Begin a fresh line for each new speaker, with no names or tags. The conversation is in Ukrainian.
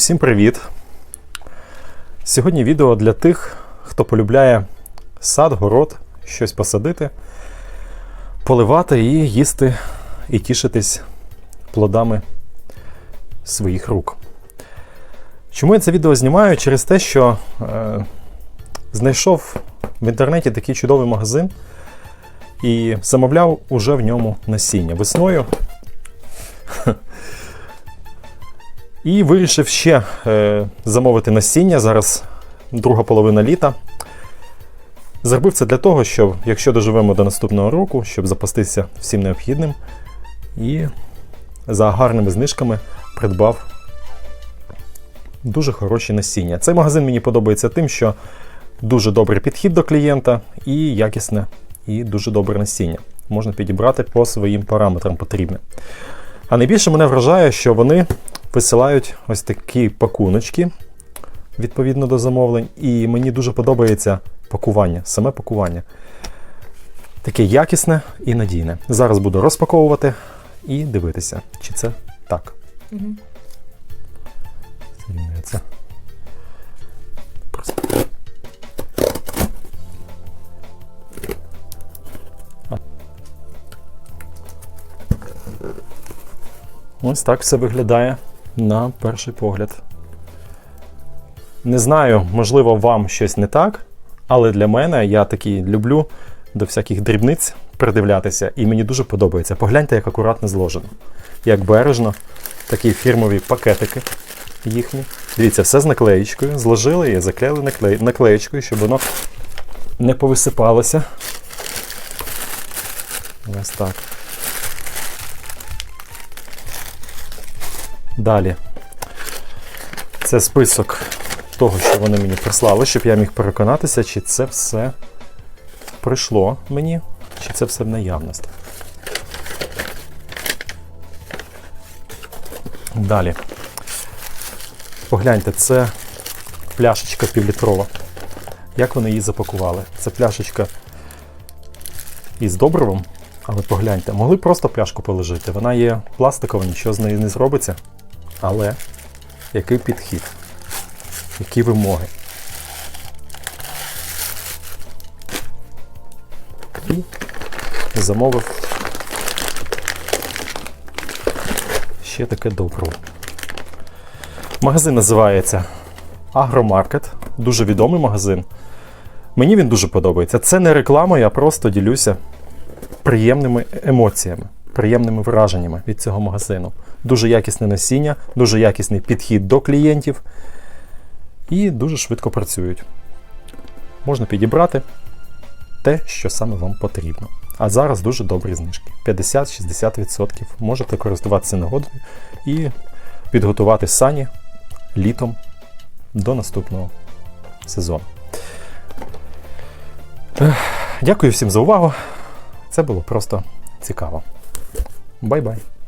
Усім привіт! Сьогодні відео для тих, хто полюбляє сад, город, щось посадити, поливати і їсти і тішитись плодами своїх рук. Чому я це відео знімаю? Через те, що е, знайшов в інтернеті такий чудовий магазин і замовляв уже в ньому насіння весною. І вирішив ще е, замовити насіння. Зараз друга половина літа. Зробив це для того, щоб, якщо доживемо до наступного року, щоб запастися всім необхідним. І за гарними знижками придбав дуже хороші насіння. Цей магазин мені подобається тим, що дуже добрий підхід до клієнта і якісне, і дуже добре насіння. Можна підібрати по своїм параметрам потрібне. А найбільше мене вражає, що вони висилають ось такі пакуночки відповідно до замовлень. І мені дуже подобається пакування, саме пакування. Таке якісне і надійне. Зараз буду розпаковувати і дивитися, чи це так.
Угу.
Зрівнюється. Ось так все виглядає на перший погляд. Не знаю, можливо, вам щось не так, але для мене я такий люблю до всяких дрібниць придивлятися, і мені дуже подобається. Погляньте, як акуратно зложено, як бережно, такі фірмові пакетики їхні. Дивіться, все з наклеєчкою. Зложили і заклеїли накле... наклеєчкою, щоб воно не повисипалося. Ось так. Далі. Це список того, що вони мені прислали, щоб я міг переконатися, чи це все прийшло мені, чи це все в наявності. Далі. Погляньте, це пляшечка півлітрова. Як вони її запакували? Це пляшечка із добривом, але погляньте, могли просто пляшку положити. Вона є пластикова, нічого з нею не зробиться. Але який підхід? Які вимоги? І замовив ще таке добриво. Магазин називається Агромаркет. Дуже відомий магазин. Мені він дуже подобається. Це не реклама, я просто ділюся приємними емоціями, приємними враженнями від цього магазину. Дуже якісне насіння, дуже якісний підхід до клієнтів і дуже швидко працюють. Можна підібрати те, що саме вам потрібно. А зараз дуже добрі знижки. 50-60%. Можете користуватися нагодою і підготувати сані літом до наступного сезону. Дякую всім за увагу. Це було просто цікаво. Bye-bye.